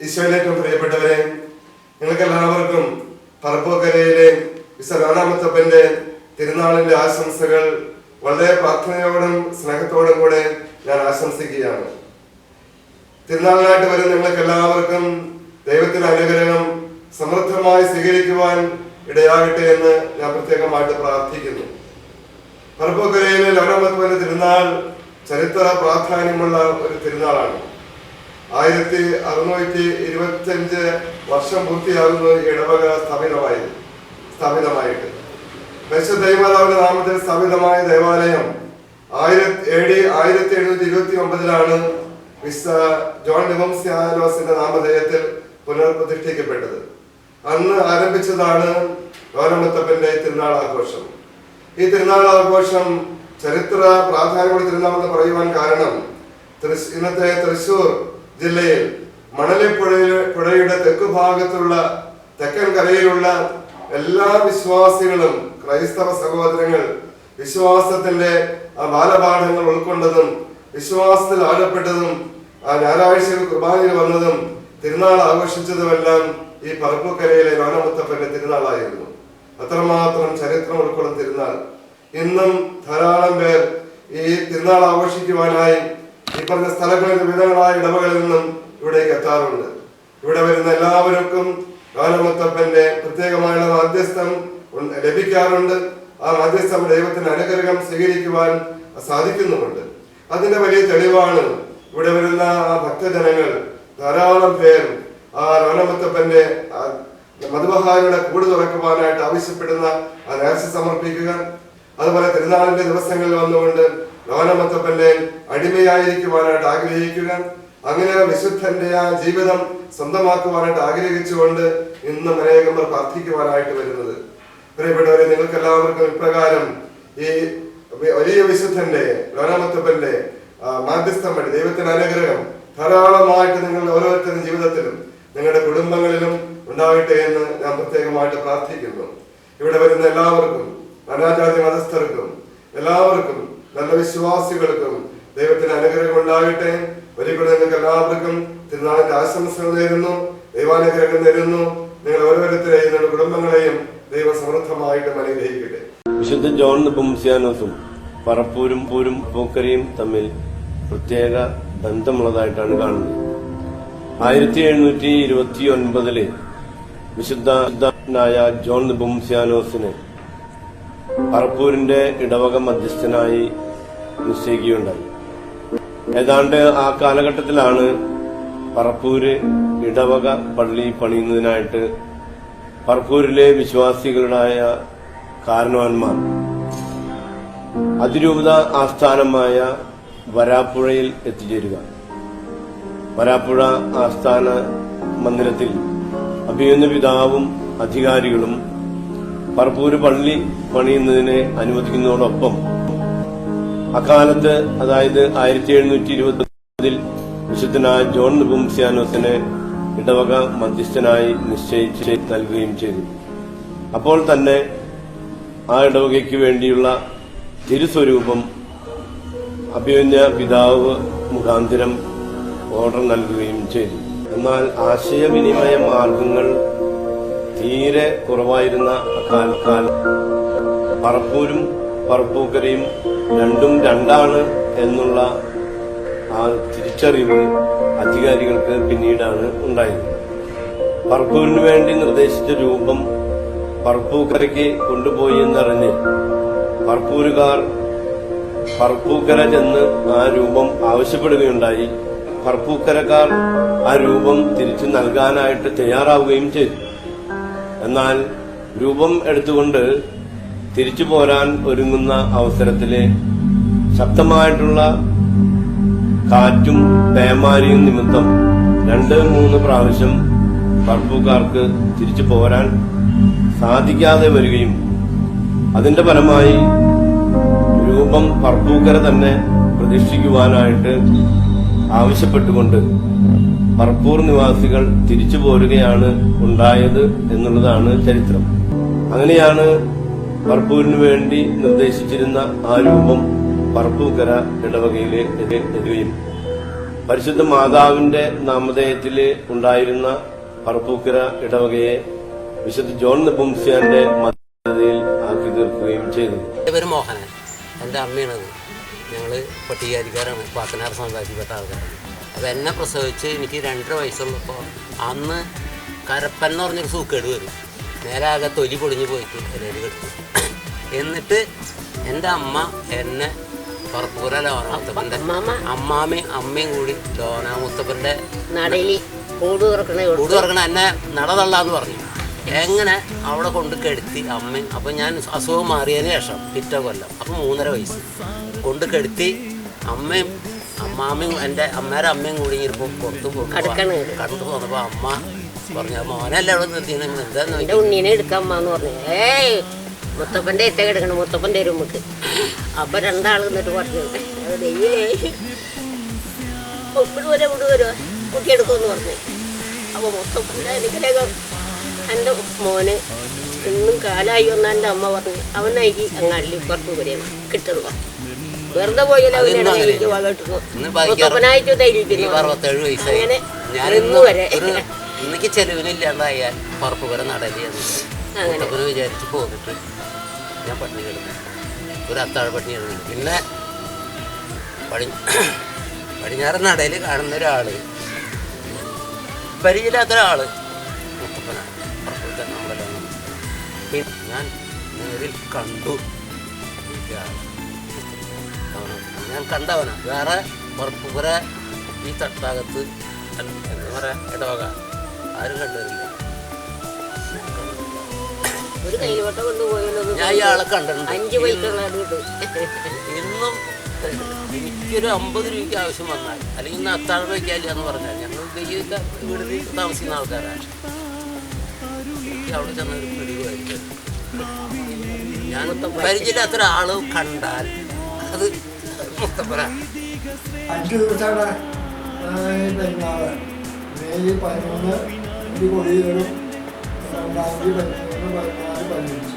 ഈശോയിലേക്കും പ്രിയപ്പെട്ടവരെ നിങ്ങൾക്ക് എല്ലാവർക്കും പറപ്പൂക്കരയിലെ വിശ്വനാമത്തപ്പന്റെ തിരുനാളിന്റെ ആശംസകൾ വളരെ പ്രാർത്ഥനയോടും സ്നേഹത്തോടും കൂടെ ഞാൻ ആശംസിക്കുകയാണ്. തിരുനാളിനായിട്ട് വരുന്ന നിങ്ങൾക്ക് എല്ലാവർക്കും ദൈവത്തിന്റെ അനുഗ്രഹം സമൃദ്ധമായി സ്വീകരിക്കുവാൻ ഇടയാകട്ടെ എന്ന് ഞാൻ പ്രത്യേകമായിട്ട് പ്രാർത്ഥിക്കുന്നു. പറപ്പൂക്കരയിലെ ലവണമത്വന്റെ തിരുനാൾ ചരിത്ര പ്രാധാന്യമുള്ള ഒരു തിരുനാളാണ്. ആയിരത്തി അറുന്നൂറ്റി ഇരുപത്തി അഞ്ച് വർഷം പൂർത്തിയാകുന്ന ഇടവക സ്ഥാപിതമായി സ്ഥാപിതമായിട്ട്. പരിശുദ്ധ ദൈവമാതാവിന്റെ നാമത്തിൽ സ്ഥാപിതമായ ദേവാലയം ആയിരത്തി എ ആയിരത്തി എഴുന്നൂറ്റി ഇരുപത്തി ഒമ്പതിലാണ് ജോൺ ഡിമോസിയാലോസിന്റെ നാമധേയത്തിൽ പുനർപ്രതിഷ്ഠിക്കപ്പെട്ടത്. അന്ന് ആരംഭിച്ചതാണ് ഗൗരമത്തപ്പന്റെ തിരുനാൾ ആഘോഷം ഈ തിരുനാൾ ആഘോഷം ചരിത്ര പ്രാധാന്യമുള്ള തിരുനാളെന്ന് പറയുവാൻ കാരണം ഇന്നത്തെ തൃശൂർ ജില്ലയിൽ മണലിപ്പുഴയിലെ പുഴയുടെ തെക്ക് ഭാഗത്തുള്ള തെക്കൻ കരയിലുള്ള എല്ലാ വിശ്വാസികളും ക്രൈസ്തവ സഹോദരങ്ങൾ വിശ്വാസത്തിന്റെ ആ ബാലപാഠങ്ങൾ ഉൾക്കൊണ്ടതും വിശ്വാസത്തിൽ ആഴപ്പെട്ടതും ആ ഞായറാഴ്ചയിൽ കുർബാനയിൽ വന്നതും തിരുനാൾ ആഘോഷിച്ചതുമെല്ലാം ഈ പറപ്പൂക്കരയിലെ രാണമുത്തപ്പന്റെ തിരുനാളായിരുന്നു. അത്രമാത്രം ചരിത്രം ഉൾക്കൊള്ളുന്ന തിരുനാൾ. ഇന്നും ധാരാളം പേർ ഈ തിരുനാൾ ആഘോഷിക്കുവാനായി ഈ പറഞ്ഞ സ്ഥലങ്ങളിൽ വിവിധങ്ങളായ ഇടവകളിൽ നിന്നും ഇവിടേക്ക് എത്താറുണ്ട്. ഇവിടെ വരുന്ന എല്ലാവർക്കും ഗാനമുത്തപ്പന്റെ പ്രത്യേകമായുള്ള മാധ്യസ്ഥം ലഭിക്കാറുണ്ട്. ആ മാധ്യസ്ഥം ദൈവത്തിന് അനുഗ്രഹം സ്വീകരിക്കുവാൻ സാധിക്കുന്നുമുണ്ട്. അതിന്റെ വലിയ തെളിവാണ് ഇവിടെ വരുന്ന ആ ഭക്തജനങ്ങൾ ധാരാളം പേർ ആ ഗാനമുത്തപ്പന്റെ ആ മധുബഹാരുടെ കൂട് തുറക്കുവാനായിട്ട് ആവശ്യപ്പെടുന്ന ആ നേർച്ച സമർപ്പിക്കുക. അതുപോലെ തിരുനാളിന്റെ ദിവസങ്ങളിൽ വന്നുകൊണ്ട് ലോനമത്തപ്പന്റെ അടിമയായിരിക്കുവാനായിട്ട് ആഗ്രഹിക്കുക അങ്ങനെ വിശുദ്ധന്റെ ആ ജീവിതം സ്വന്തമാക്കുവാനായിട്ട് ആഗ്രഹിച്ചുകൊണ്ട് ഇന്ന് അനേകം പ്രാർത്ഥിക്കുവാനായിട്ട് വരുന്നത്. പ്രിയപ്പെട്ടവരെ നിങ്ങൾക്ക് എല്ലാവർക്കും ഇപ്രകാരം ഈ വലിയ വിശുദ്ധന്റെ ലോനമത്തപ്പന്റെ മാധ്യസ്ഥം വഴി ദൈവത്തിന്റെ അനുഗ്രഹം ധാരാളമായിട്ട് നിങ്ങൾ ഓരോരുത്തരുടെ ജീവിതത്തിലും നിങ്ങളുടെ കുടുംബങ്ങളിലും ഉണ്ടാകട്ടെ എന്ന് ഞാൻ പ്രത്യേകമായിട്ട് പ്രാർത്ഥിക്കുന്നു. ഇവിടെ വരുന്ന എല്ലാവർക്കും നാനാജാതി മതസ്ഥർക്കും എല്ലാവർക്കും നല്ല വിശ്വാസികൾക്കും ദൈവത്തിന്റെ അനുഗ്രഹം ഉണ്ടാകട്ടെ. ഒരിക്കലും നിങ്ങൾക്ക് എല്ലാവർക്കും തിരുനാളിന്റെ ആശംസകൾ നേരുന്നു. ദൈവാനുഗ്രഹം നേരുന്നു. നിങ്ങൾ ഓരോരുത്തരെയും നിങ്ങളുടെ കുടുംബങ്ങളെയും ദൈവം അനുഗ്രഹിക്കട്ടെ. വിശുദ്ധ ജോൺ ബുംസിയാനോസും പറപ്പൂരും പൂരും പൂക്കരയും തമ്മിൽ പ്രത്യേക ബന്ധമുള്ളതായിട്ടാണ് കാണുന്നത്. ആയിരത്തി എഴുന്നൂറ്റി ഇരുപത്തി ഒൻപതിൽ വിശുദ്ധനായ ജോൺ ബുംസിയാനോസിന് പറപ്പൂരിന്റെ ഇടവക മധ്യസ്ഥനായി നിശ്ചയിക്കുകയുണ്ടായി. ഏതാണ്ട് ആ കാലഘട്ടത്തിലാണ് പറപ്പൂര് ഇടവക പള്ളി പണിയുന്നതിനായിട്ട് പറപ്പൂരിലെ വിശ്വാസികളുടായ കാരണവന്മാർ അതിരൂപത ആസ്ഥാനമായ വരാപ്പുഴയിൽ എത്തിച്ചേരുക. വരാപ്പുഴ ആസ്ഥാന മന്ദിരത്തിൽ അഭിയുന്ന പിതാവും അധികാരികളും പറപ്പൂര് പള്ളി പണിയുന്നതിനെ അനുവദിക്കുന്നതോടൊപ്പം അക്കാലത്ത് അതായത് ആയിരത്തി എഴുന്നൂറ്റി ഇരുപത്തി വിശുദ്ധനായ ജോൺ ബുംസിയാനോസിനെ ഇടവക മധ്യസ്ഥനായി നിശ്ചയിച്ച് നൽകുകയും ചെയ്തു. അപ്പോൾ തന്നെ ആ ഇടവകയ്ക്ക് വേണ്ടിയുള്ള തിരുസ്വരൂപം അഭിമന്യ പിതാവ് മുഖാന്തിരം ഓർഡർ നൽകുകയും ചെയ്തു. എന്നാൽ ആശയവിനിമയ മാർഗങ്ങൾ തീരെ കുറവായിരുന്ന അക്കാലക്കാലം. പറപ്പൂരും പറപ്പൂക്കരയും രണ്ടും രണ്ടാണ് എന്നുള്ള ആ തിരിച്ചറിവ് അധികാരികൾക്ക് പിന്നീടാണ് ഉണ്ടായത്. പറപ്പൂരിന് വേണ്ടി നിർദ്ദേശിച്ച രൂപം പറപ്പൂക്കരയ്ക്ക് കൊണ്ടുപോയി എന്നറിഞ്ഞ് പറപ്പൂരുകാർ പറപ്പൂക്കര ചെന്ന് ആ രൂപം ആവശ്യപ്പെടുകയുണ്ടായി. പറപ്പൂക്കരക്കാർ ആ രൂപം തിരിച്ചു നൽകാനായിട്ട് തയ്യാറാവുകയും ചെയ്തു. എന്നാൽ രൂപം എടുത്തുകൊണ്ട് തിരിച്ചു പോരാൻ ഒരുങ്ങുന്ന അവസരത്തിലെ ശക്തമായിട്ടുള്ള കാറ്റും പേമാരിയും നിമിത്തം രണ്ട് മൂന്ന് പ്രാവശ്യം പറപ്പൂക്കാർക്ക് തിരിച്ചു പോരാൻ സാധിക്കാതെ വരികയും അതിന്റെ ഫലമായി രൂപം പറപ്പൂക്കര തന്നെ പ്രതിഷ്ഠിക്കുവാനായിട്ട് ആവശ്യപ്പെട്ടുകൊണ്ട് പറപ്പൂർ നിവാസികൾ തിരിച്ചു പോരുകയാണ് ഉണ്ടായത് എന്നുള്ളതാണ് ചരിത്രം. അങ്ങനെയാണ് മർപ്പൂരിനു വേണ്ടി നിർദ്ദേശിച്ചിരുന്ന ആ രൂപം പറപ്പൂക്കര ഇടവകയിലെ എത്തുകയും പരിശുദ്ധ മാതാവിന്റെ നാമധേയത്തിൽ ഉണ്ടായിരുന്ന പറപ്പൂക്കര ഇടവകയെ വിശുദ്ധ ജോൺ നെബുംസിയാന്റെ മതയിൽ ആക്കി തീർക്കുകയും ചെയ്തു. മോഹനൻ. എന്റെ അമ്മയാണത്. ഞങ്ങൾ പട്ടികാരിക്കാരാണ് പാത്തനാർ സമുദായത്തിൽപ്പെട്ട ആൾക്കാരാണ് അപ്പോൾ എന്നെ പ്രസവിച്ച് എനിക്ക് രണ്ടര വയസ്സുള്ളപ്പോൾ അന്ന് കരപ്പൻ എന്ന് പറഞ്ഞൊരു സൂക്കേട് വരും. നേരെ ആകെ തൊലി പൊളിഞ്ഞ് പോയിട്ട് ഇലയിൽ കെടുത്തു എന്നിട്ട് എന്റെ അമ്മ എന്നെ പറപ്പൂര ലോനാമുത്തപ്പന്റെ അമ്മാമയും അമ്മയും കൂടി ലോനാമുത്തപ്പന്റെ മുത്തപ്പന്റെ കൂട് തുറക്കണേ കൂട് തുറക്കണ എന്നെ നട തള്ളാന്ന് പറഞ്ഞു. എങ്ങനെ അവിടെ കൊണ്ട് കെടുത്തി അമ്മയും അപ്പം ഞാൻ അസുഖം മാറിയതിന് ശേഷം പിറ്റേ കൊല്ലം അപ്പം മൂന്നര വയസ്സ്. കൊണ്ട് കെടുത്തി അമ്മയും അമ്മാമ്മയും എന്റെ അമ്മേരെ അമ്മയും കൂടി ഇങ്ങനെ പുറത്ത് പോകും കണ്ടു പോന്നപ്പോൾ അമ്മ പറഞ്ഞു മോനല്ല അവിടെ നിർത്തിയത് എന്താന്ന് ഉണ്ണീനെ അമ്മ എന്ന് പറഞ്ഞു. ഏയ് മുത്തപ്പന്റെ ഇത്ത കിടക്കണം മുത്തപ്പന്റെ നമുക്ക് അപ്പൊ രണ്ടാൾ എന്നിട്ട് പറഞ്ഞു "അത് ദൈവമേ, ഇവിടെ വരെ ഇവിടെ വരുമോ കുട്ടി എടുക്കുമെന്ന് പറഞ്ഞു. അപ്പൊ മുത്തപ്പന്റെ അനുഗ്രഹം എന്റെ മോന് ഇന്നും കാലായി വന്ന എന്റെ അമ്മ പറഞ്ഞു അവനായി അങ്ങാടിൽ പുറത്ത് വരെയാണ് കിട്ടുള്ളൂ വെറുതെ പോയാലും അതിന്നും അവനെ അങ്ങനെ. എനിക്ക് വളർത്തുന്നു ഇന്ന് ബാക്കി മുത്തപ്പനായിട്ട് ഈ ധൈര്യക്കുന്നു അറുപത്തേഴ് വയസ്സായി. ഞാൻ ഇന്ന് വരെ. ഒരു ഇന്നേക്ക് ചെലവിനില്ലാണ്ടായാൽ പറപ്പ് വരെ നടലിയാണ്. മുത്തപ്പനെ വിചാരിച്ച് പോന്നിട്ട് ഞാൻ പട്ടിണി കിടന്നു. ഒരു അത്താഴ പട്ടിണി കിടന്നു. പിന്നെ പടി പടിഞ്ഞാറൻ നടയിൽ കാണുന്ന ഒരാൾ പരിചയമില്ലാത്ത ഒരാൾ മുത്തപ്പനാണ് നമ്മളെല്ലാം ഞാൻ നേരിൽ കണ്ടു. ആളെ. ഞാൻ കണ്ടവനാണ് വേറെ പുറപ്പുപുര ഈ തട്ടാകത്ത് വേറെ ഇടവക. ആരും കണ്ടുവരില്ല. ഞാൻ ഇയാളെ കണ്ടിട്ടുണ്ട്. ഇന്നും എനിക്കൊരു അമ്പത് രൂപയ്ക്ക് ആവശ്യം വന്നാൽ അല്ലെങ്കിൽ ഇന്ന് അത്താഴം വയ്ക്കാല്ല എന്ന് പറഞ്ഞാൽ ഞങ്ങൾ വെയ്യൊക്കെ വീടിൽ താമസിക്കുന്ന ആൾക്കാരാണ്. അവിടെ ചെന്ന ഒരു പിടിവായിരിക്കും ഞാൻ പരിചയമില്ലാത്ത ഒരാൾ കണ്ടാൽ അത് അഞ്ച് ദിവസമാണ് പെരുന്നാൾ. മെയ് പതിമൂന്ന് ഒരു കൊടിയേറും രണ്ടാം തീയതി പതിമൂന്ന് പതിനാല് പതിനഞ്ച്.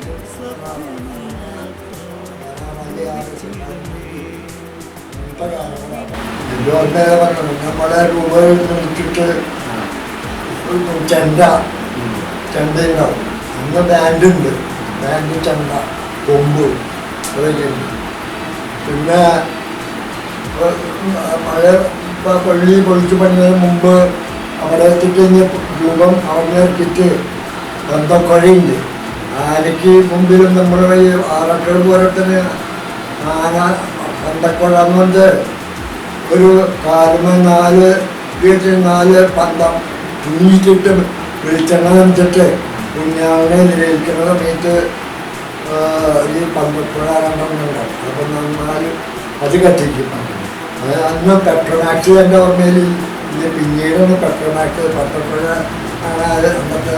നമ്മളെ രൂപ നിർത്തിയിട്ട് ചെണ്ട ചെണ്ട ഉണ്ടാവും. അന്ന് ബാൻഡ് ഉണ്ട് ബാൻഡ് ചെണ്ട കൊമ്പ് അതൊക്കെ ഉണ്ട്. പിന്നെ മഴ പള്ളി പൊളിച്ചു പണിയതിന് മുമ്പ് അവിടെ എത്തിയിട്ട് രൂപം അവിടെ എത്തിയിട്ട് ബന്ധക്കൊഴയുണ്ട് ആനയ്ക്ക് മുമ്പിലും നമ്മുടെ ഈ ആറക്കൾ പോലെ തന്നെ ആന ബന്ധക്കൊഴ എന്ന് പറഞ്ഞ് ഒരു കാലുമ നാല് വീട്ടിൽ നാല് പന്തം കുഞ്ഞിച്ചിട്ട് വെളിച്ചെണ്ണ നനച്ചിട്ട് കുഞ്ഞാവിനെ നിലയിൽക്കുന്ന സമയത്ത് ഈ പന്തപ്പുഴ രണ്ടെണ്ണം ഉണ്ടാവും. അപ്പം നന്നായി അത് കത്തിക്കും. അന്ന് പെട്രോമാക്സ് എന്റെ ഓർമ്മയിൽ ഇത് പിന്നീടാണ് പെട്രോമാക്സ് പെട്രോപ്പുഴ ആണ് അത് അന്നത്തെ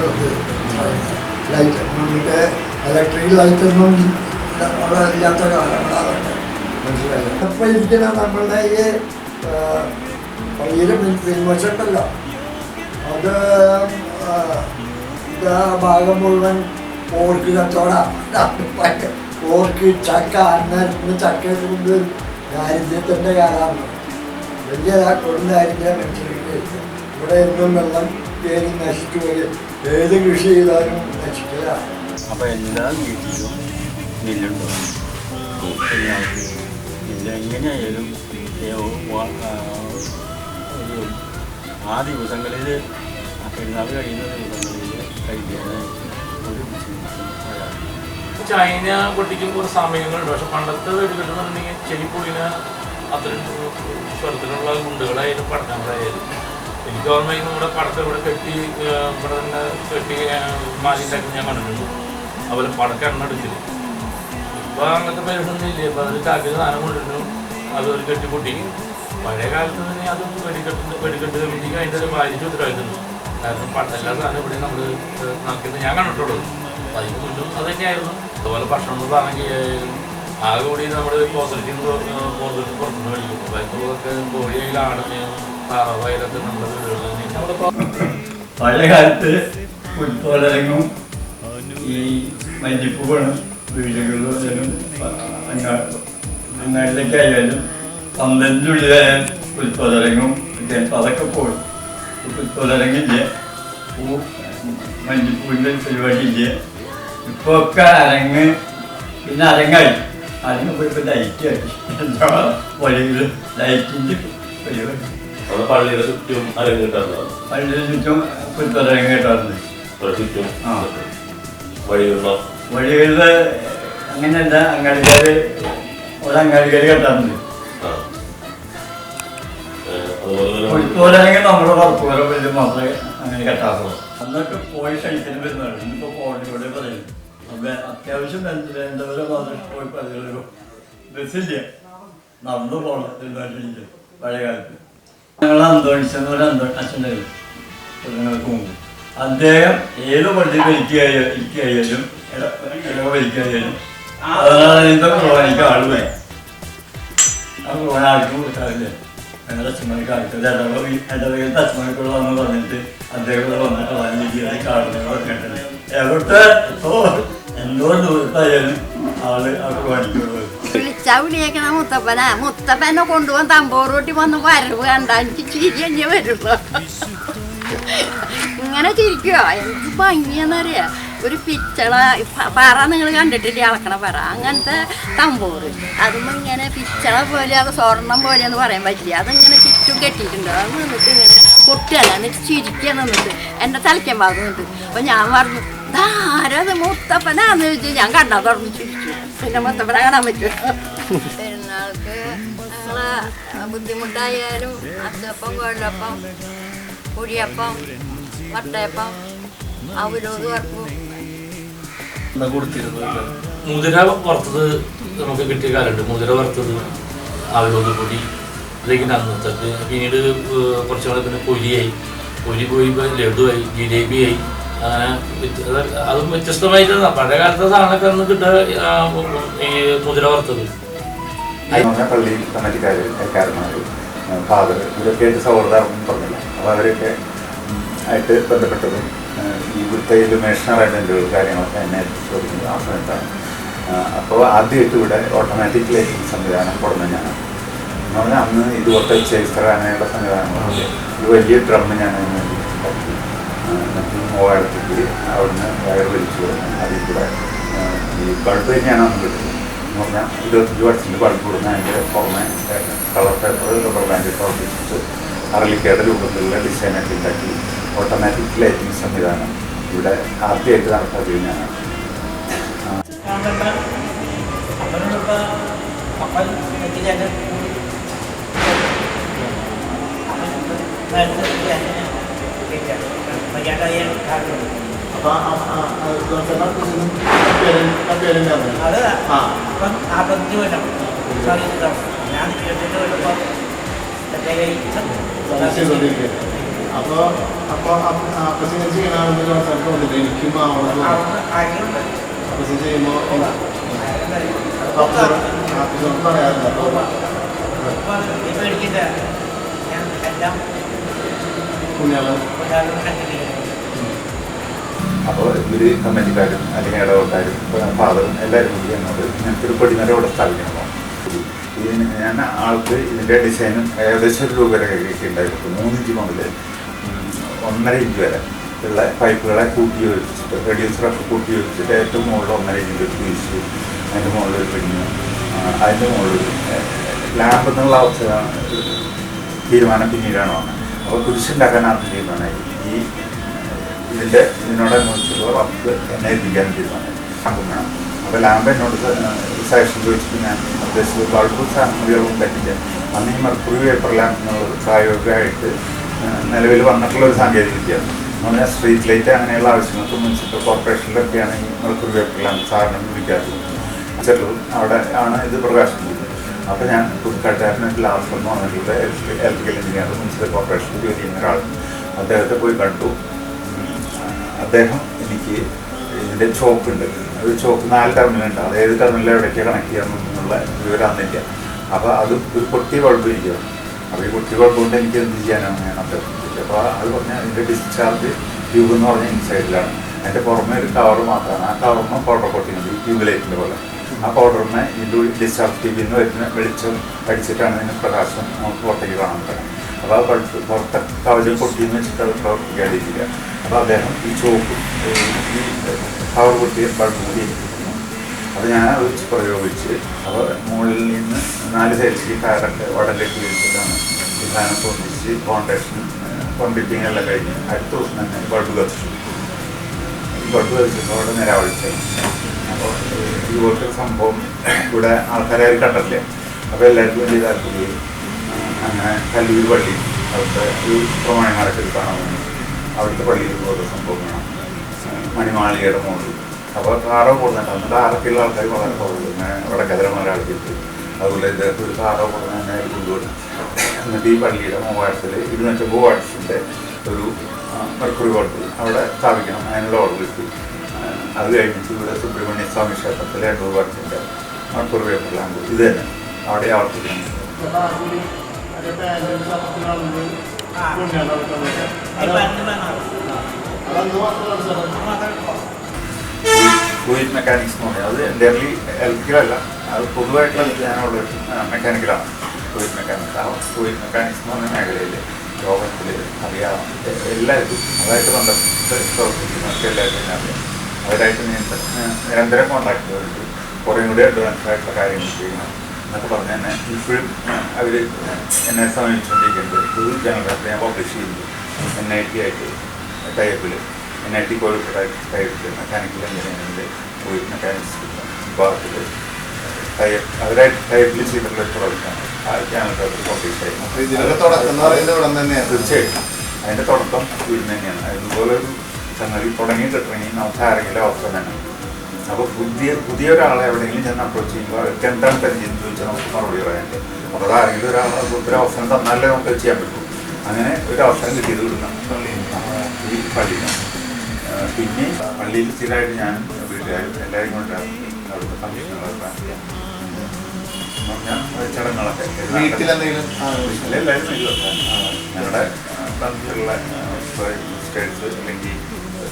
ലൈറ്റ് നമുക്ക് ഇലക്ട്രിക് ലൈറ്റൊന്നും അവിടെ ഇല്ലാത്ത കാലങ്ങളാണ്. മനസ്സിലായി? അപ്പം ഇരിക്കുന്ന നമ്മളുടെ ഈ പയ്യിലും പിൻവശമുണ്ടല്ലോ അത് ആ, ഭാഗം മുഴുവൻ ഓർക്ക് കച്ചവടം. ഓർക്ക് ചക്ക അന്നേരത്തിന് ചക്കയൊക്കെ കൊണ്ട് ദാരിദ്ര്യത്തിന്റെ കാലമാണ് വലിയ കൊടും ദാരിദ്ര്യം മനുഷ്യർക്ക് ഇവിടെ എന്നും വെള്ളം കയറി നശിച്ചു പോയി ഏത് കൃഷി ചെയ്താലും നശിക്കില്ല. അപ്പോൾ എല്ലാ വീട്ടിലും നെല്ലുണ്ടോ? നെല്ല് എങ്ങനെയായാലും ആ, ദിവസങ്ങളിൽ പെരുന്നാൾ കഴിയുന്ന ദിവസങ്ങളിൽ കഴിക്കാനായിട്ട് ചൈന പൊട്ടിക്കുമ്പോൾ ഒരു സമയങ്ങളുണ്ട്. പക്ഷെ പണ്ടത്തെ വെടിക്കെട്ടുന്നുണ്ടെങ്കിൽ ചെടിപ്പൊടിന് അത്രയും സ്വരത്തിലുള്ള ഗുണ്ടുകളായാലും പടക്കങ്ങളായാലും എനിക്ക് ഓർമ്മയിൽ നമ്മുടെ പടക്കം ഇവിടെ കെട്ടി ഇവിടെ തന്നെ കെട്ടി മാലിന്റാക്കി ഞാൻ കണ്ടിട്ടുണ്ട്. അതുപോലെ പടക്കം എണ്ണ എടുക്കില്ല ഇപ്പൊ അങ്ങനത്തെ പരിപാടിയൊന്നും ഇല്ല ഇപ്പൊ അതിൽ കാക്കിൽ സാധനം അത് ഒരു കെട്ടി പൊട്ടി പഴയ കാലത്ത് തന്നെ അത് വെടിക്കെട്ട് വെടിക്കെട്ട് കമ്മിറ്റിക്ക് അതിന്റെ ഒരു വാരിച്ച് ഉത്തരവാദിത്തമുണ്ട്. കാരണം പണ്ട് എല്ലാ സാധനം ഇവിടെ നമ്മൾ നടക്കുന്നത് ഞാൻ കണ്ടിട്ടുള്ളൂ. അപ്പൊ അതിന് മുന്നും അത് തന്നെയായിരുന്നു. അതുപോലെ ഭക്ഷണം പറഞ്ഞെങ്കിൽ ആകെ കൂടി നമ്മൾ പോസിറ്റീവ് പോസിറ്റീവ് പുറത്തുനിന്ന് കഴിക്കും ബാക്കിയുള്ളതൊക്കെ കോഴിയിലാണ് താറാവായാലൊക്കെ നമ്മുടെ വീടുകളിൽ പഴയ കാലത്ത് പുൽത്തോലരങ്ങും ഈ മല്ലിപ്പൂവാണ് വീടുകളിലും അങ്ങാടിലൊക്കെ ആയാലും പന്തലിന്റെ ഉള്ളിലായാലും പുൽത്തോലരങ്ങും ഒക്കെ. അതൊക്കെ പോയി. പുലരങ്ങില്ലേ പൂ മഞ്ഞപ്പൂവിന്റെ പരിപാടിയില്ലേ. ഇപ്പോൾ ഒക്കെ അരങ്ങ് പിന്നെ അരങ്ങായി അരങ്ങ് പോയിപ്പോ ലൈറ്റ് ലൈറ്റായി എന്താ വഴിയിൽ ലൈറ്റിന്റെ പള്ളിയുടെ ചുറ്റും അരങ്ങിട്ടുണ്ടാവും പള്ളിയുടെ ചുറ്റും കേട്ടാറുണ്ട്. ചുറ്റും വഴികളിൽ അങ്ങനെയല്ല അങ്ങാടിക്കാർ ഒരങ്ങാടിക്കാർ കേട്ടാറുണ്ട്. ആ. ഏഹ് അതുപോലെ നമ്മുടെ പുറത്തുപോലെ വലിയ മാത്രമേ അങ്ങനെ കെട്ടാറുള്ളൂ അന്നൊക്കെ പോയി ക്ഷണിക്കാൻ വരുന്നതാണ്. ഇന്നിപ്പോൾ കോടതിയോടെ പറയും. അപ്പം അത്യാവശ്യം വേണ്ട വേണ്ടവരെ മാത്രം പോയി പറയുള്ളൂ ബസ്സില്ല. നടന്നു പോകണം തിരുവനന്തപുരത്ത് പഴയ കാലത്ത് ഞങ്ങൾ അന്തോണിച്ചെന്ന് അന്തോ അച്ഛന്റെ ഞങ്ങൾക്ക് മുമ്പ് അദ്ദേഹം ഏത് പള്ളി വലിക്കായാലും ഇരിക്കുകയായാലും ഇടവ വലിക്കുകയായാലും അതാണ് കുർബാനയ്ക്ക് ആൾ പോയി ആ കുർബാന ആർക്കും കൊടുക്കാറില്ല ഞങ്ങളുടെ അച്ഛന്മാർക്ക് ആൾക്ക് ഇടവ വന്ന് പറഞ്ഞിട്ട് അദ്ദേഹം വന്നിട്ട് വലിയ രീതിയിൽ കാണുന്നതൊക്കെ ഉണ്ടല്ലോ എവിടുത്തെ? എന്തോ ദൂരത്തായാലും ആൾ അവിടെ പഠിക്കുള്ളൂ മുത്തപ്പനാ. കൊണ്ടുപോകാൻ തമ്പോറോട്ടി വന്ന് വരവ് കണ്ട എനിക്ക് ചിരി വരുള്ളൂ. ഇങ്ങനെ ചിരിക്കുവോ? എന്ത് ഭംഗിയെന്നറിയാ? ഒരു പിച്ചള പറ നിങ്ങൾ കണ്ടിട്ടില്ലേ അളക്കണ പറ. അങ്ങനത്തെ തമ്പോറ് അതും ഇങ്ങനെ പിച്ചള പോലെ അത് സ്വർണം പോലെ എന്ന് പറയാൻ പറ്റില്ല. അതിങ്ങനെ ചുറ്റും കെട്ടിയിട്ടുണ്ട്. അത് നിന്നിട്ട് ഇങ്ങനെ പൊട്ടുകയല്ല എന്നിട്ട് ചിരിക്കുക നിന്നിട്ട്. എന്റെ തലയ്ക്കാൻ ഭാഗം നിന്നിട്ട്. അപ്പൊ ഞാൻ പറഞ്ഞു ധാരത് മുത്തപ്പനാന്ന് ചോദിച്ചു ഞാൻ കണ്ടാ തുറന്ന് ചിരിച്ചു. പിന്നെ മുത്തപ്പനെ കാണാൻ പറ്റും പെരുന്നാൾക്ക് ബുദ്ധിമുട്ടായാലും അച്ചപ്പം കൊഴലപ്പം കുഴിയപ്പം വട്ടയപ്പം അവരോട് മുതിര വറുത്തത് നമുക്ക് കിട്ടിയ കാലമുണ്ട്. മുതിര വറുത്തത് അവലോത് പൊടി ഇതൊക്കെ അന്നത്തെ പിന്നീട് കുറച്ച് നാളെ പിന്നെ പൊരിയായി. പൊരി പോയി ലഡുവായി ജിലേബിയായി. അങ്ങനെ അത് വ്യത്യസ്തമായിട്ടാണ്. പഴയ കാലത്തെ സാധനമൊക്കെ അന്ന് കിട്ടുക ഈ മുതിര വറുത്തത്. ഫാദർ ഇവരൊക്കെ ആയിട്ട് സൗഹൃദം പറഞ്ഞില്ല. അപ്പോൾ അവരൊക്കെ ആയിട്ട് ബന്ധപ്പെട്ടതും ഇവിടുത്തെ ഇലുമിനേഷൻ എന്റെ കാര്യങ്ങളൊക്കെ എന്നെ ചോദിക്കുന്നത് ആ സമയത്താണ് അപ്പോൾ ആദ്യമായിട്ട് ഇവിടെ ഓട്ടോമാറ്റിക് ലൈറ്റിംഗ് സംവിധാനം കൊടുന്ന ഞാൻ എന്ന് പറഞ്ഞാൽ അന്ന് ഇതുപോലത്തെ ചേസ്റ്റർ അങ്ങനെയുള്ള സംവിധാനങ്ങളുണ്ട് ഒരു വലിയ ഡ്രം ഞാൻ മൂവായിരത്തേക്ക് അവിടുന്ന് വയർ വലിച്ചു കൊടുക്കുന്നു അതിൽ കൂടെ ഈ ബൾബ് തന്നെയാണ് അന്ന് കിട്ടുന്നത്. എന്ന് പറഞ്ഞാൽ ഇരുപത്തഞ്ച് വാട്സിന്റെ ബൾബ് കൊടുക്കുന്ന അതിന്റെ പുറമെ കളർ പേപ്പർ റബ്ബർ ബാൻഡ് പ്രവർത്തിച്ചിട്ട് അറളിക്കയുടെ രൂപത്തിലുള്ള ഡിസൈനൊക്കെ ഉണ്ടാക്കി ഓട്ടോമാറ്റിക് ലൈറ്റിംഗ് സംവിധാനം ഇവിടെ ആദ്യമായിട്ട് നടപ്പാക്കിയത് ഞാനാണ് അത്. അപ്പം നാൽപ്പത്തഞ്ച് കൊല്ലം സാധിച്ചിട്ടുണ്ടാവും ഞാൻ ഇരുപത്തെട്ട് കൊല്ലം അപ്പോൾ അപ്പോൾ അപ്പസിനെ ചെയ്യണമെന്ന് സംസാരിക്കാൻ വന്നിട്ട് എനിക്കും ആവണം അപ്പസിൻ ചെയ്യുമ്പോൾ പറയാറില്ല. അപ്പോൾ അപ്പോൾ ഇവർ കമ്മിറ്റിക്കാരും അല്ലെങ്കിൽ ഇടവക്കാരും ഫാദറും എല്ലാവരും കൂടി എന്നോട് ഞങ്ങൾക്കൊരു കൊടിമരം ഇവിടെ സ്ഥാപിക്കണോ ഇതിന് ഞാൻ ആൾക്ക് ഇതിന്റെ ഡിസൈനും ഏകദേശം ഒരു രൂപ മൂന്നിഞ്ച് ഉണ്ടായിരുന്നു. മൂന്ന് മുതൽ ഉം, ഒന്നര ഇഞ്ച് വരെ ഉള്ള പൈപ്പുകളെ കൂട്ടി യോജിച്ചിട്ട് റെഡ്യൂസറൊക്കെ കൂട്ടി യോജിച്ചിട്ട് ഏറ്റവും മുകളിൽ ഒന്നര ഇഞ്ച് ഒരു പീസ് അതിന്റെ മുകളിൽ പിഞ്ഞ് അതിന്റെ മുകളിൽ ലാമ്പ് എന്നുള്ള അവസ്ഥ തീരുമാനം പിന്നീടാണ് വന്നത്. അപ്പോൾ കുരിശുണ്ടാക്കാൻ ആദ്യം തീരുമാനമായി ഈ ഇതിന്റെ ഇതിനോടനുബന്ധിച്ചുള്ള വർക്ക് എന്നെ എത്തിക്കാൻ തീരുമാനം ലാമ്പ് വേണം അപ്പോൾ ലാമ്പ് എന്നോട് സജഷൻ ചോദിച്ചിട്ട് ഞാൻ ഉദ്ദേശിച്ചത് ബൾബ് സാമഗ്രികളും പറ്റില്ല. അന്ന് ഈ മർക്കുറി പേപ്പർ ലാമ്പ് എന്നുള്ളത് പ്രായോഗികമായിട്ട് നിലവിൽ വന്നിട്ടുള്ള ഒരു സാങ്കേതിക വിദ്യ. അങ്ങനെ സ്ട്രീറ്റ് ലൈറ്റ് അങ്ങനെയുള്ള ആവശ്യങ്ങൾക്ക് മുനിസിപ്പൽ കോർപ്പറേഷനിലൊക്കെയാണ് ഈ ലാമ്പ് സാറിന് ഉപയോഗിക്കാറുള്ളത് ചെറുതും അവിടെ ആണ് ഇത് പ്രകാശിക്കുന്നത് അപ്പോൾ ഞാൻ പുതുക്കാട്ടുകാരനായിട്ട് ലാസ്റ്റ് എന്ന് പറഞ്ഞിട്ടുള്ള ഇലക്ട്രിക്കൽ എഞ്ചിനീയർ മുനിസിപ്പൽ കോർപ്പറേഷനിൽ ജോലി ചെയ്യുന്ന ഒരാൾ അദ്ദേഹത്തെ പോയി കണ്ടു. അദ്ദേഹം എനിക്ക് ഇതിന്റെ ചോക്ക് ഉണ്ട്. ഒരു ചോക്ക് നാല് ടെർമിനുണ്ട് അത് ഏത് ടെർമിനൽ എവിടേക്ക് കണക്ട് ചെയ്യാമെന്നുള്ള വിവരം അന്നില്ല അപ്പോൾ അത് ഒരു പൊട്ടി ഇരിക്കണം അപ്പോൾ ഈ പൊട്ടി ബൾബ് എനിക്ക് എന്ത് ചെയ്യാനാണ് ഞാൻ ചോദിച്ചത് അപ്പോൾ അത് പറഞ്ഞാൽ അതിന്റെ ഡിസ്ചാർജ് ട്യൂബ് എന്ന് പറഞ്ഞ ഇൻസൈഡിലാണ് അതിന്റെ പുറമെ ഒരു കവർ മാത്രമാണ്. ആ കവറിന് പൗഡർ കൊട്ടിയുണ്ട് ഈ ട്യൂബ് ലൈറ്റിന്റെ പോലെ. ആ പൗഡറിനെ ഇതിന്റെ ഡിസ്ചാർജ് ട്യൂബിൽ നിന്ന് വരുന്ന വെളിച്ചം അടിച്ചിട്ടാണ് ഇതിന് പ്രകാശം നമുക്ക് പുറത്തേക്ക് കാണാൻ പറ്റുന്നത്. അപ്പോൾ ആ പഠിച്ച് പുറത്തെ കവചം പൊട്ടിയെന്ന് വെച്ചിട്ട് അത് പ്രവർത്തിക്കാതിരിക്കുക അപ്പോൾ അദ്ദേഹം ഈ ചോപ്പ് ഈ കവർ പൊട്ടിയ ബൾബ് കൂടി അപ്പോൾ ഞാൻ അത് പ്രയോഗിച്ച് അപ്പോൾ മുകളിൽ നിന്ന് നാല് സൈഡിലേക്ക് കാരൊക്കെ ഉടലേക്ക് വെച്ചിട്ടാണ് ഈ സാധനം പൊന്നിച്ച് ഫൗണ്ടേഷൻ കോൺക്രീറ്റിംഗ് എല്ലാം കഴിഞ്ഞ് അടുത്ത ദിവസം തന്നെ ബൾബ് കത്തിച്ചു. ബൾബ് കത്തിച്ചപ്പോൾ അവിടെ നിരാവഴിച്ചു അപ്പോൾ ഇതുപോലത്തെ സംഭവം ഇവിടെ ആൾക്കാരും കണ്ടല്ലേ അപ്പോൾ എല്ലാവർക്കും വലിയ താല്പര്യം. അങ്ങനെ കല്ലൂർ പള്ളി അവിടുത്തെ ഒരു പ്രമാണങ്ങളൊക്കെ കാണാൻ വേണ്ടി അവിടുത്തെ പള്ളിയിൽ ഓരോ സംഭവം കാണാം. മണിമാളികയുടെ മുകളിൽ അപ്പോൾ കാറോ കൊടുത്തിട്ട് എന്നിട്ട് ആറൊക്കെയുള്ള ആൾക്കാർ വളരെ കുറവ്. ഇങ്ങനെ അവിടെ മലയാളത്തിൽ അതുപോലെ ഇദ്ദേഹത്തെ ഒരു സാറോ കൊടുത്ത് കൊണ്ടുവരും എന്നിട്ട് ഈ പള്ളിയുടെ മൂവായിരത്തിൽ ഇരുന്നൂറ്റമ്പത് വാട്സിന്റെ ഒരു മെർക്കുറി ബോട്ടിൽ അവിടെ സ്ഥാപിക്കണം. അതിനുള്ള ഓർഡർ കിട്ടി. അത് കഴിഞ്ഞിട്ട് ഇവിടെ സുബ്രഹ്മണ്യ സ്വാമി ക്ഷേത്രത്തിലെ എണ്ണൂറ് വർഷത്തിന്റെ മെർക്കുറി പേപ്പറിലാണ് ഇത് തന്നെ. അവിടെ ആവർത്തിക്കുന്നു. ഫ്ലൂയിഡ് മെക്കാനിക്സ് എന്ന് പറയുന്നത് അത് എന്റയർലി ഇലക്ട്രിക്കലല്ല അത് പൊതുവായിട്ടുള്ള വിജ്ഞാനമുള്ള മെക്കാനിക്കലാണ് ഫ്ലൂയിഡ് മെക്കാനിക്സ് ആ ഫ്ലൂയിഡ് മെക്കാനിക്സ് എന്ന് പറഞ്ഞ മേഖലയിൽ ലോകത്തിൽ അറിയാം എല്ലാവർക്കും അതായിട്ട് ബന്ധപ്പെട്ട് പ്രവർത്തിക്കുന്നവർക്ക് എല്ലാവർക്കും തന്നെ അറിയാം. അവരായിട്ട് നിരന്തരം കോൺടാക്ട് ചെയ്തിട്ട് കുറേ കൂടി അഡ്വാൻസ് ആയിട്ടുള്ള കാര്യങ്ങൾ ചെയ്യണം എന്നൊക്കെ പറഞ്ഞ് തന്നെ ഇപ്പോഴും അവർ എന്നെ സമീപിച്ചുകൊണ്ടിരിക്കുന്നത് ഇത് ജനറൽ ഞാൻ പബ്ലിഷ് ചെയ്യുന്നു എൻ ഐ ടി ആയിട്ട് ടൈപ്പിൽ എൻ ഐ ടി കോഴിക്കോട് ടൈപ്പിൽ മെക്കാനിക്കൽ എഞ്ചിനീയറിംഗിന്റെ ഫ്ലൂയിഡ് മെക്കാനിക്സ് വിഭാഗത്തിൽ അവരായിട്ട് ടൈപ്പിൽ ചെയ്തിട്ടുള്ള പ്രൊഡക്റ്റാണ് ആ ചാനൽ പേപ്പർ പബ്ലിഷ് തുടക്കം എന്ന് പറയുന്നത് ഇവിടെ തന്നെയാണ്. തീർച്ചയായിട്ടും. അതിന്റെ തുടക്കം വീട് തന്നെയാണ്. അതുപോലെ സംഗതി തുടങ്ങി കിട്ടണമെങ്കിൽ നമുക്ക് ആരെങ്കിലും അവസരം വേണം. അപ്പോൾ പുതിയ പുതിയ ഒരാളെ എവിടെയെങ്കിലും ചെന്ന് അപ്രോച്ച് ചെയ്യുമ്പോൾ അവർക്ക് എന്താണ് പരിചയം ചോദിച്ചാൽ നമുക്ക് മറുപടി പറയാനുണ്ട് അപ്പോൾ അത് ആരെങ്കിലും ഒരാൾ ഒരു അവസരം തന്നാലേ നമുക്ക് ചെയ്യാൻ പറ്റൂ. അങ്ങനെ ഒരു അവസരം കിട്ടിയത് വിടുന്ന ഈ പള്ളിയിൽ പിന്നെ പള്ളിയിൽ സ്ഥിരമായിട്ട് ഞാൻ വീട്ടുകാരും എല്ലാവരും കൊണ്ടാണ് അവിടുത്തെ ഫംഗ്ഷനുകളൊക്കെ. ചടങ്ങുകളൊക്കെ വീട്ടിലെന്തെങ്കിലും വരുമൊക്കെ ഞങ്ങളുടെ ബന്ധത്തിലുള്ള സ്റ്റേറ്റ്സ് അല്ലെങ്കിൽ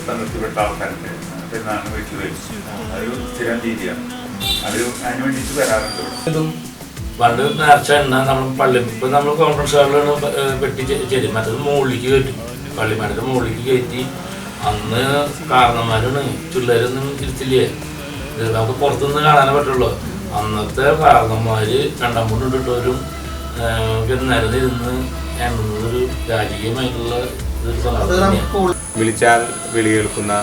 ബന്ധത്തിൽപ്പെട്ട ആൾക്കാരുണ്ട്. പെരുന്നാളിന് വീട്ടിൽ വരും. അതൊരു സ്ഥിരം രീതിയാണ്. അതൊരു അതിന് വേണ്ടിയിട്ട് വരാറുണ്ട് പണ്ട് നേർച്ച എണ്ണ നമ്മൾ പള്ളി ഇപ്പം നമ്മൾ കോൺഫറൻസ് ഹാളിലാണ് വെട്ടി ഏ, പെട്ടി ചെ- ചെരി മറ്റത് മുകളിലേക്ക് കയറ്റി. പള്ളിമാരുടെ മുകളിലേക്ക് കയറ്റി. അന്ന് കാരണന്മാരാണ് പിള്ളേരൊന്നും ഇരുത്തില്ലേ? നമുക്ക് പുറത്തുനിന്ന് കാണാനേ പറ്റുള്ളൂ. അന്നത്തെ കാരണന്മാര് രണ്ടാം കൊണ്ടിട്ടവരും നിരന്നിരുന്ന് എണ്ണുന്നതൊരു രാജകീയമായിട്ടുള്ള വിളിച്ചാൽ വിളി കേൾക്കുന്ന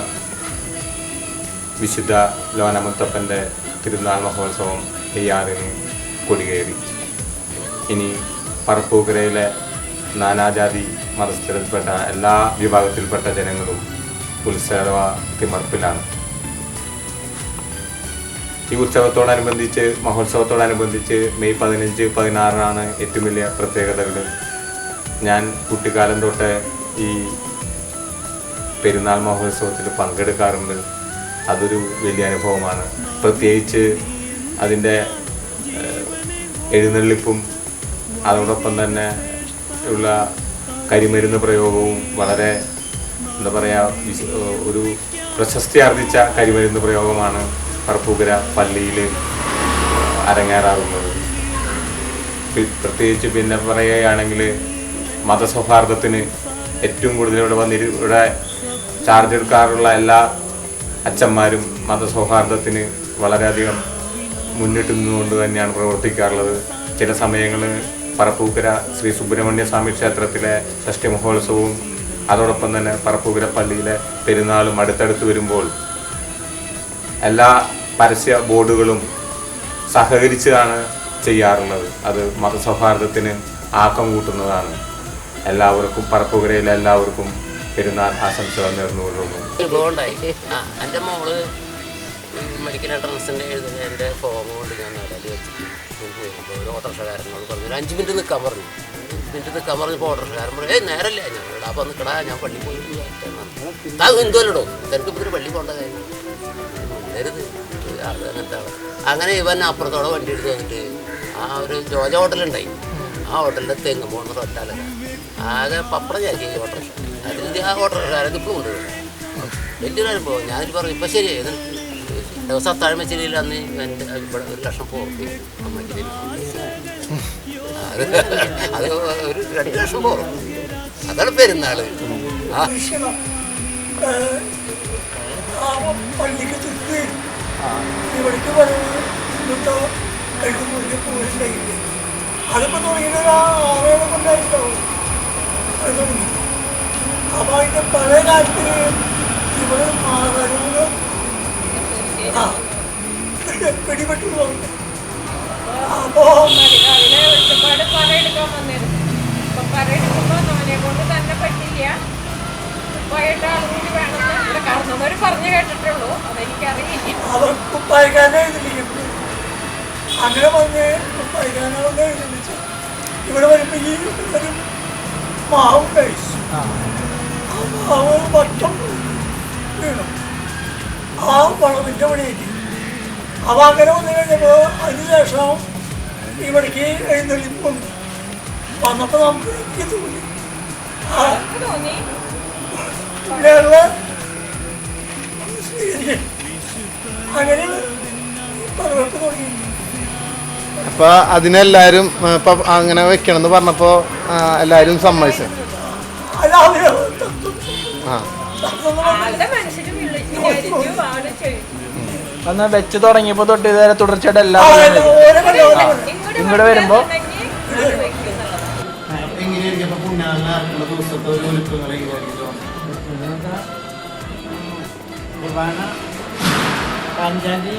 വിശുദ്ധ ലോനമുത്തപ്പന്റെ തിരുനാൾ മഹോത്സവം നെയ്യാറിന് കൊടികയറി ഇനി പറപ്പൂക്കരയിലെ നാനാജാതി മതസ്ഥരിൽപ്പെട്ട എല്ലാ വിഭാഗത്തിൽപ്പെട്ട ജനങ്ങളും ഉത്സവ തിമർപ്പിലാണ്. ഈ ഉത്സവത്തോടനുബന്ധിച്ച് മഹോത്സവത്തോടനുബന്ധിച്ച് മെയ് പതിനഞ്ച് പതിനാറിനാണ് ഏറ്റവും വലിയ പ്രത്യേകതകൾ ഞാൻ കുട്ടിക്കാലം തൊട്ട് ഈ പെരുന്നാൾ മഹോത്സവത്തിൽ പങ്കെടുക്കാറുണ്ട്. അതൊരു വലിയ അനുഭവമാണ്. പ്രത്യേകിച്ച് അതിന്റെ എഴുന്നള്ളിപ്പും അതോടൊപ്പം തന്നെ ഉള്ള കരിമരുന്ന് പ്രയോഗവും വളരെ എന്താ പറയുക ഒരു പ്രശസ്തി ആർജിച്ച കരിമരുന്ന് പ്രയോഗമാണ് പറപ്പൂക്കര പള്ളിയിൽ അരങ്ങേറാറുള്ളത്. പ്രത്യേകിച്ച് പിന്നെ പറയുകയാണെങ്കിൽ മതസൗഹാർദ്ദത്തിന് ഏറ്റവും കൂടുതൽ ഇവിടെ വന്നിരു ഇവിടെ ചാർജ് എടുക്കാറുള്ള എല്ലാ അച്ഛന്മാരും മതസൗഹാർദ്ദത്തിന് വളരെയധികം മുന്നിട്ട് നിന്നുകൊണ്ട് തന്നെയാണ് പ്രവർത്തിക്കാറുള്ളത്. ചില സമയങ്ങളിൽ പറപ്പൂക്കര ശ്രീ സുബ്രഹ്മണ്യ സ്വാമി ക്ഷേത്രത്തിലെ ഷഷ്ടി മഹോത്സവവും അതോടൊപ്പം തന്നെ പറപ്പൂക്കര പള്ളിയിലെ പെരുന്നാളും അടുത്തടുത്ത് വരുമ്പോൾ എല്ലാ പരസ്യ ബോർഡുകളും സഹകരിച്ചാണ് ചെയ്യാറുള്ളത്. അത് മതസൗഹാർദ്ദത്തിന് ആക്കം കൂട്ടുന്നതാണ്. എല്ലാവർക്കും പറപ്പുകരയിലെ എല്ലാവർക്കും പെരുന്നാൾ ആശംസകൾ നേർന്നുകൊള്ളുന്നു എന്റെ മോൾ മെഡിക്കൽ എൻട്രൻസിന്റെ എഴുതുന്ന എന്റെ ഫോം കൊണ്ട് ഞാൻ നിലയിൽ വെച്ചിട്ട് ഒരു ഓട്ടോറിക്ഷക്കാരനോട് പറഞ്ഞു ഒരു അഞ്ച് മിനിറ്റ് നിൽക്കാൻ പറഞ്ഞു. അഞ്ച് മിനിറ്റ് നിൽക്കാൻ പറഞ്ഞപ്പോൾ ഓട്ടോറിക്ഷക്കാരൻ പറഞ്ഞു ഏയ് നേരല്ല ഞങ്ങളുടെ അപ്പം നിൽക്കടാ ഞാൻ പള്ളി പോയി. താ ഹിന്ദുവല്ലടോ തനിക്ക് ഇപ്പോൾ പള്ളി പോകേണ്ട കാര്യം മുന്നരുത് അങ്ങനത്തെ അങ്ങനെ ഇവൻ അപ്പുറത്തോടെ വണ്ടി എടുത്ത് വന്നിട്ട് ആ ഒരു ജോജ ഹോട്ടലുണ്ടായി. ആ ഹോട്ടലിന്റെ തെങ്ങ് പോകുന്ന ഒറ്റാല ആകെ പപ്പടം ചാക്കി അതിൽ അതിന്റെ ആ ഓട്ടോറിക്ഷക്കാരൻ ഇപ്പോഴും കൊണ്ടുവരും വലിയൊരു അനുഭവം. ഞാനിത് പറഞ്ഞു ഇപ്പം ശരിയായി. ദിവസം അത്താഴ്മ വെച്ചില്ല അന്ന് എന്റെ ഇവിടെ ഒരു ലക്ഷം പോകും. അത് അത് ഒരു രണ്ട് ലക്ഷം പോകും അതാണ് പെരുന്നാൾ. ആ. പള്ളിക്ക് ഇവിടേക്ക് പറയുന്നത് ഇന്നത്തെ കഴിക്കുമ്പോഴേക്ക് തുടങ്ങിയത് ഒരു ആറേഴ് കൊണ്ടായിട്ടുണ്ടാവും അത് തുടങ്ങി അപ്പോൾ അതിന്റെ പഴയ കാലത്ത് ഇവിടെ മാറുന്നത് ആ പിടിപെട്ടു പോകുന്നു അപ്പോൾ പലയെടുക്കാൻ വന്നിരുന്നു. അപ്പൊ കൊണ്ട് തന്നെ പറ്റില്ല. വൈകിട്ട് ആളുകൂടി വേണമെന്ന് ഇവിടെ പറഞ്ഞു കേട്ടിട്ടുള്ളൂ അതെനിക്കറിയില്ല. അവർ കുപ്പായിക്കാരനെ എഴുതിയിരിക്കുന്നു അങ്ങനെ വന്ന് കുപ്പായിക്കാരനെ എഴുതിച്ചു ഇവിടെ വരുമ്പോൾ ഈ ഒരു മാവ് കഴിച്ചു. ആ. മാവ് വട്ടം വീണു. ആ വളവിന്റെ പണിയായിട്ട്. അപ്പോൾ അങ്ങനെ വന്നു കഴിഞ്ഞപ്പോൾ അതിനുശേഷം ഇവിടേക്ക് എഴുന്നള്ളിപ്പ് വന്നു വന്നപ്പോൾ നമുക്ക് തോന്നി? ഇവിടെയുള്ള അങ്ങനെ തുടങ്ങി അപ്പൊ അതിനെല്ലാരും ഇപ്പൊ അങ്ങനെ വെക്കണം എന്ന് പറഞ്ഞപ്പോ എല്ലാരും സമ്മതിച്ചു? എന്നാ വെച്ച് തുടങ്ങിയപ്പോ തൊട്ട് ഇതുവരെ തുടർച്ചയായിട്ട് എല്ലാവരും ഇങ്ങോട്ട് വരുമ്പോ എങ്ങനെയായിരിക്കും ദിവസത്തെ ഒരു ഒരുക്കങ്ങൾ എങ്ങനെയായിരിക്കും കുർബാന അഞ്ചാം തീയതി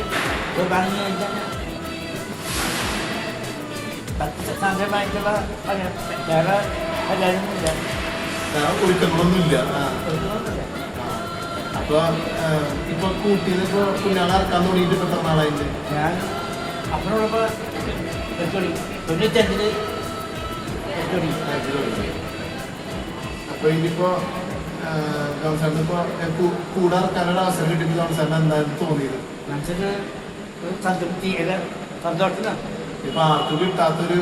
കുർബാന കഴിഞ്ഞാൽ പത്ത് സാധ്യമായിട്ടുള്ള പണി- വേറെ എല്ലാവരും ഇല്ല ഒരുക്കങ്ങളൊന്നും ഇല്ല അപ്പൊ ആ, ഇപ്പൊ കൂട്ടിയത് ഇപ്പൊ പുണ്യാളെ ഇറക്കാൻ തുടങ്ങിയിട്ട് ഇപ്പൊ എത്ര നാളായിട്ട് ഞാൻ അപ്പനോടൊപ്പം വെച്ചോടി തൊണ്ണൂറ്റഞ്ചിൽ വെച്ചോടി അപ്പൊ ഇനിയിപ്പോ കൂടെ ഇറക്കാനൊരു അവസരം എന്തായാലും തോന്നിയത്. മനസ്സിന് ഇപ്പൊ ആർക്കും കിട്ടാത്തൊരു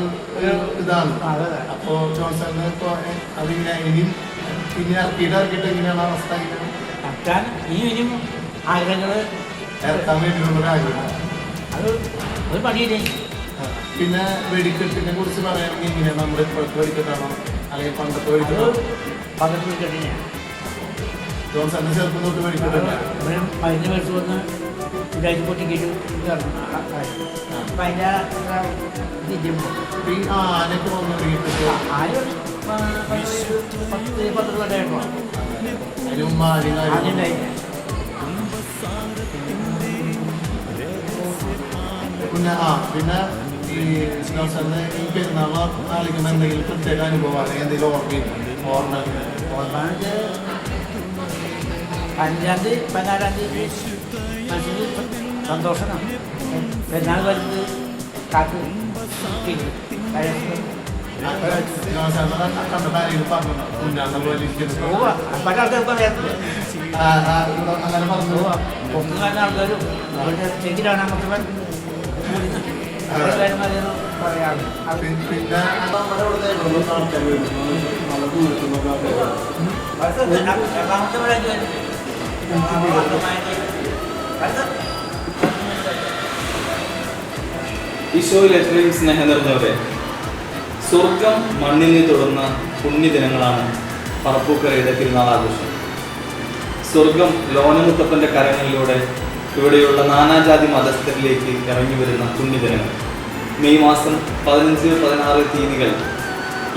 ഇതാണ്. അതെ, അതെ. അപ്പൊ ജോൺസണിന് ഇപ്പൊ എ- അതിങ്ങനെ ഇനിയും ഇനി ഇറക്കിയിട്ട് ഇറക്കിയിട്ട് എങ്ങനെയാണ് അവസ്ഥ ഈ ഇനിയും ആഗ്രഹങ്ങൾ ഇറക്കാൻ വേണ്ടിയിട്ടുള്ള ആഗ്രഹം. അത് ഒരു പണിയില്ലേ? പിന്നെ വെടിക്കെട്ടിനെ കുറിച്ച് പറയുകയാണെങ്കിൽ എങ്ങനെയാണ് നമ്മുടെ ഇപ്പോഴത്തെ വെടിക്കെട്ടാണോ? അല്ലെങ്കിൽ പണ്ടത്തെ വെടിക്കെട്ടാണോ? പകർന്നു വെച്ചിട്ടില്ല ജോൺസണിന്റെ ചെറുപ്പം തൊട്ട് വെടിക്കെട്ടുണ്ട് പതിനഞ്ച് മേടിച്ച് വന്ന് ഇതായിട്ട് പൊട്ടിക്കിട്ട് അപ്പം അതിന്റെ ഈ ആനക്ക് വന്നു ആരും പത്ത് അതിന് ആദ്യം പിന്നെ ആ പിന്നെ ഈ ജോൺസണിന് ഈ പെരുന്നാൾ ആളിക്കുമ്പോൾ എന്തെങ്കിലും പ്രത്യേക അനുഭവമാണ് എന്തെങ്കിലും ഓർമ്മ ഓർമ്മ ഓർമ്മ അഞ്ചാം തീയതി പതിനാലാം തീയതി മനസ്സിന് സന്തോഷമാണ് പെരുന്നാൾ വരുന്നത് കാത്ത് ജോൺസണിനെ കണ്ടിട്ട് ആരെങ്കിലും പറഞ്ഞോ കുഞ്ഞാന്ന പോലെ ഇരിക്കുന്നു പല ആൾക്കാർക്കും അറിയാത്തത് ആ, ആ, അങ്ങനെ പറഞ്ഞു പുറത്തു വരുന്ന ആൾക്കാരും അവരുടെ ചെക്കിലാണ് അങ്ങോട്ട് പറയാറ് പി- പിന്നെ ഈശോയിൽ എത്രയും സ്നേഹം നിറഞ്ഞവരെ സ്വർഗം മണ്ണിൽ നിന്ന് തുടർന്ന പുണ്യദിനങ്ങളാണ് പറപ്പൂക്കരയുടെ തിരുനാൾ ആഘോഷം. സ്വർഗം ലോനമുത്തപ്പന്റെ കരങ്ങളിലൂടെ ഇവിടെയുള്ള നാനാജാതി മതസ്ഥരിലേക്ക് ഇറങ്ങി വരുന്ന പുണ്യദിനങ്ങൾ. മെയ് മാസം പതിനഞ്ച് പതിനാറ് തീയതികൾ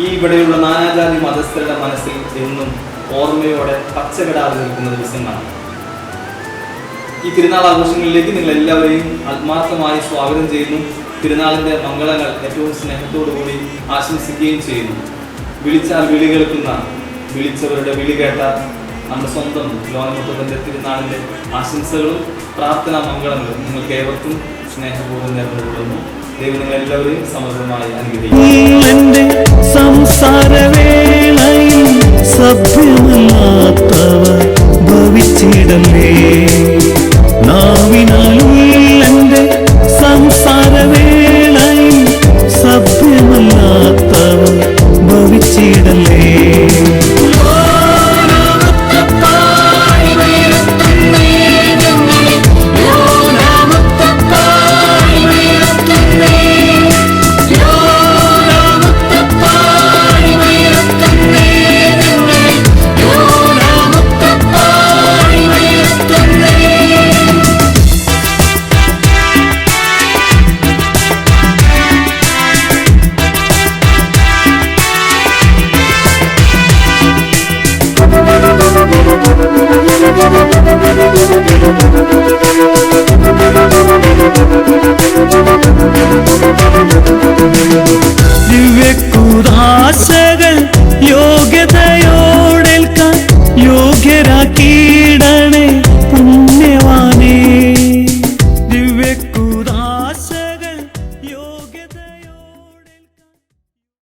ഈ ഇവിടെയുള്ള നാനാജാതി മതസ്ഥരുടെ മനസ്സിൽ എന്നും ഓർമ്മയോടെ പച്ചകിടാതെ നിൽക്കുന്ന ദിവസങ്ങളാണ്. ഈ തിരുനാൾ ആഘോഷങ്ങളിലേക്ക് നിങ്ങൾ എല്ലാവരെയും ആത്മാർത്ഥമായി സ്വാഗതം ചെയ്യുന്നു. തിരുനാളിന്റെ മംഗളങ്ങൾ ഏറ്റവും സ്നേഹത്തോടു കൂടി ആശംസിക്കുകയും ചെയ്യുന്നു. വിളിച്ചാൽ വിളി കേൾക്കുന്ന വിളിച്ചവരുടെ വിളി കേട്ട നമ്മുടെ സ്വന്തം ലോനമുത്തപ്പന്റെ തിരുനാളിന്റെ ആശംസകളും പ്രാർത്ഥനാ മംഗളങ്ങളും നിങ്ങൾക്ക് ഏവർക്കും സ്നേഹപൂർവം നേർന്നുകൊള്ളുന്നു. ദൈവം നിങ്ങൾ എല്ലാവരെയും സമൃദ്ധമായി അനുഗ്രഹിക്കും സംസാരവേളയിൽ സഭ്യമല്ലാത്തവ ഭവിച്ചിടലേ നാവിനാലും എന്റെ സഭ്യമല്ലാത്തവ ഭവിച്ചിടലേ ോ